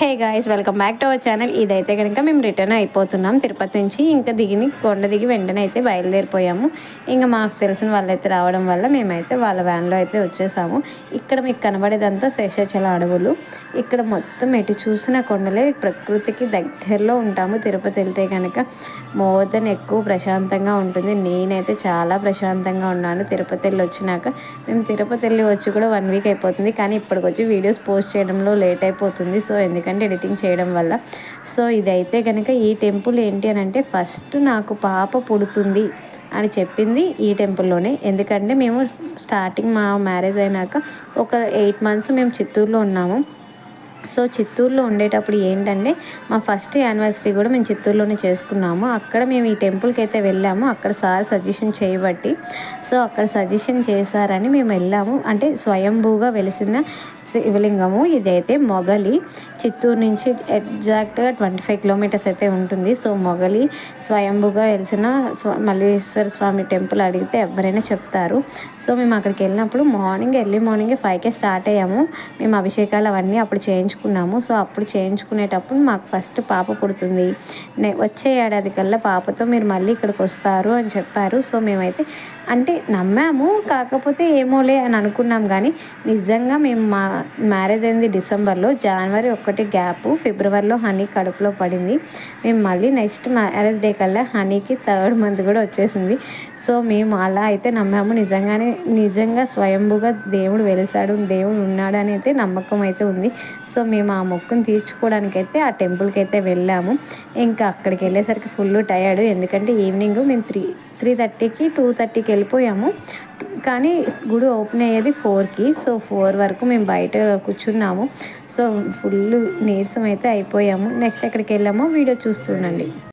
Hey guys welcome back to our channel ఇదైతే కనుక మేము రిటర్న్ అయిపోతున్నాం తిరుపతి నుంచి. ఇంకా దిగిని కొండ దిగి వెంటనే అయితే బయలుదేరిపోయాము. ఇంకా మాకు తెలిసిన వాళ్ళైతే రావడం వల్ల మేమైతే వాళ్ళ వ్యాన్లో అయితే వచ్చేసాము. ఇక్కడ మీకు కనబడేదంతా శేషాచల అడవులు. ఇక్కడ మొత్తం ఎటు చూసిన కొండలే. ప్రకృతికి దగ్గరలో ఉంటాము. తిరుపతి వెళ్తే కనుక మోదన్ ఎక్కువ ప్రశాంతంగా ఉంటుంది. నేనైతే చాలా ప్రశాంతంగా ఉన్నాను. తిరుపతి వెళ్ళి వచ్చినాక మేము తిరుపతి వెళ్ళి వచ్చి కూడా వన్ వీక్ అయిపోతుంది. కానీ ఇప్పటికొచ్చి వీడియోస్ పోస్ట్ చేయడంలో లేట్ అయిపోతుంది. సో ఎందుకంటే ఎందుకంటే ఎడిటింగ్ చేయడం వల్ల. సో ఇదైతే కనుక ఈ టెంపుల్ ఏంటి అని అంటే ఫస్ట్ నాకు పాప పుడుతుంది అని చెప్పింది ఈ టెంపుల్లోనే. ఎందుకంటే మేము స్టార్టింగ్ మా మ్యారేజ్ అయినాక ఒక ఎయిట్ మంత్స్ మేము చిత్తూరులో ఉన్నాము. సో చిత్తూరులో ఉండేటప్పుడు ఏంటంటే మా ఫస్ట్ యానివర్సరీ కూడా మేము చిత్తూరులోనే చేసుకున్నాము. అక్కడ మేము ఈ టెంపుల్కి అయితే వెళ్ళాము. అక్కడ సార్ సజెషన్ చేయబట్టి సో అక్కడ సజెషన్ చేశారని మేము వెళ్ళాము. అంటే స్వయంభూగా వెలిసిన శివలింగము ఇదైతే మొగలి. చిత్తూరు నుంచి ఎగ్జాక్ట్గా ట్వంటీ ఫైవ్ కిలోమీటర్స్ అయితే ఉంటుంది. సో మొగలి స్వయంభూగా వెలిసిన మల్లేశ్వర స్వామి టెంపుల్ అడిగితే ఎవరైనా చెప్తారు. సో మేము అక్కడికి వెళ్ళినప్పుడు మార్నింగ్ ఎర్లీ మార్నింగే ఫైవ్కే స్టార్ట్ అయ్యాము. మేము అభిషేకాలు అవన్నీ అప్పుడు చేయించుకున్నాము. సో అప్పుడు చేయించుకునేటప్పుడు మాకు ఫస్ట్ పాప పుడుతుంది. వచ్చే ఏడాది కల్లా పాపతో మీరు మళ్ళీ ఇక్కడికి వస్తారు అని చెప్పారు. సో మేమైతే అంటే నమ్మాము. కాకపోతే ఏమోలే అని అనుకున్నాం కానీ నిజంగా మేము మా మ్యారేజ్ అయింది డిసెంబర్లో. జనవరి ఒకటి గ్యాప్ ఫిబ్రవరిలో హనీ కడుపులో పడింది. మేము మళ్ళీ నెక్స్ట్ మ్యారేజ్ డే కల్లా హనీకి థర్డ్ మంత్ కూడా వచ్చేసింది. సో మేము అలా అయితే నమ్మాము. నిజంగానే నిజంగా స్వయంభుగా దేవుడు వెలిసాడు. దేవుడు ఉన్నాడు అని అయితే నమ్మకం అయితే ఉంది. సో సో మేము ఆ మొక్కును తీర్చుకోవడానికైతే ఆ టెంపుల్కి అయితే వెళ్ళాము. ఇంకా అక్కడికి వెళ్ళేసరికి ఫుల్ టయర్డ్ ఎందుకంటే ఈవినింగ్ మేము త్రీ త్రీ థర్టీకి టూ థర్టీకి వెళ్ళిపోయాము. కానీ గుడి ఓపెన్ అయ్యేది ఫోర్కి. సో ఫోర్ వరకు మేము బయట కూర్చున్నాము. సో ఫుల్ నీరసం అయితే అయిపోయాము. నెక్స్ట్ ఎక్కడికి వెళ్ళామో వీడియో చూస్తుండండి